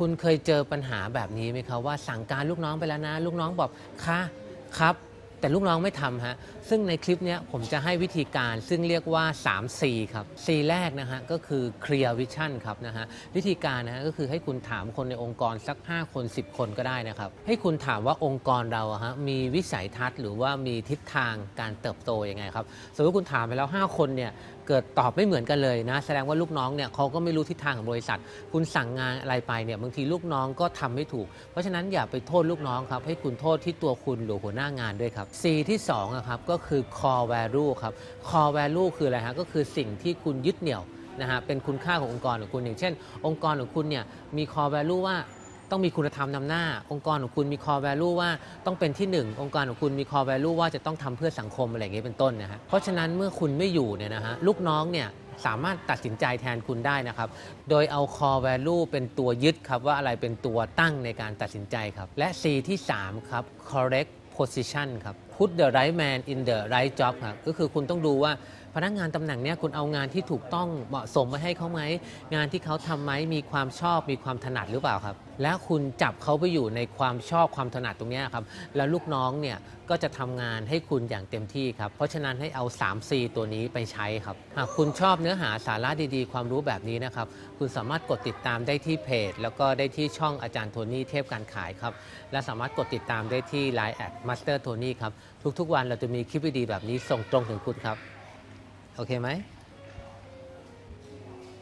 คุณเคยเจอปัญหาแบบนี้ไหมครับว่าสั่งการลูกน้องไปแล้วนะ ลูกน้องบอกค่ะครับ แต่ลูกน้องไม่ทำฮะซึ่งในคลิปเนี้ยผมจะให้วิธีการซึ่งเรียกว่า 3C ครับ C แรกนะฮะก็คือ clear vision ครับนะฮะวิธีการนะฮะก็คือให้คุณถามคนในองค์กรสัก 5 คน 10 คนก็ได้นะครับ ให้คุณถามว่าองค์กรเราอะฮะมีวิสัยทัศน์ หรือว่ามีทิศทางการเติบโตยังไงครับสมมติคุณถามไปแล้ว 5 คนเนี่ยเกิดตอบไม่เหมือนกันเลยนะแสดงว่าลูกน้องเนี่ยเขาก็ไม่รู้ทิศทางของบริษัท คุณสั่งงานอะไรไปเนี่ยบางทีลูกน้องก็ทำไม่ถูก เพราะฉะนั้นอย่าไปโทษลูกน้องครับให้คุณโทษที่ตัวคุณหรือหัวหน้างานด้วยครับ C ที่2อะครับก็คือ core value ครับ core value คืออะไรฮะก็คือสิ่งที่คุณยึดเหนี่ยวนะฮะเป็นคุณค่าขององค์กรของคุณอย่างเช่น องค์กรของคุณเนี่ยมี core value ว่าต้องมีคุณธรรมนำหน้า องค์กรของคุณมี core value ว่าต้องเป็นที่หนึ่งองค์กรของคุณมี core value ว่าจะต้องทำเพื่อสังคมอะไรอย่างเงี้ยเป็นต้นนะฮะเพราะฉะนั้นเมื่อคุณไม่อยู่เนี่ยนะฮะลูกน้องเนี่ยสามารถตัดสินใจแทนคุณได้นะครับ โดยเอา core value เป็นตัวยึดครับ ว่าอะไรเป็นตัวตั้งในการตัดสินใจครับ และ C ที่ 3 ครับ correct position ครับ put the right man in the right job ครับก็คือคุณต้องดูว่าพนักงานตำแหน่งเนี้ยคุณเอางานที่ถูกต้องเหมาะสมมาให้เขาไหม งานที่เขาทำไหมมีความชอบมีความถนัดหรือเปล่าครับ แล้วคุณจับเขาไปอยู่ในความชอบความถนัดตรงเนี้ยครับแล้วลูกน้องเนี่ยก็จะทำงานให้คุณอย่างเต็มที่ครับ เพราะฉะนั้นให้เอา 3C ตัวนี้ไปใช้ครับหากคุณชอบเนื้อหาสาระดีๆ ความรู้แบบนี้นะครับคุณสามารถกดติดตามได้ที่เพจ แล้วก็ได้ที่ช่องอาจารย์โทนี่เทพการขายครับและสามารถกดติดตามได้ที่ Line แอดมาสเตอร์โทนี่ครับทุกๆวันเราจะมีคลิปดีแบบนี้ส่งตรงถึงคุณครับ โอเคไหม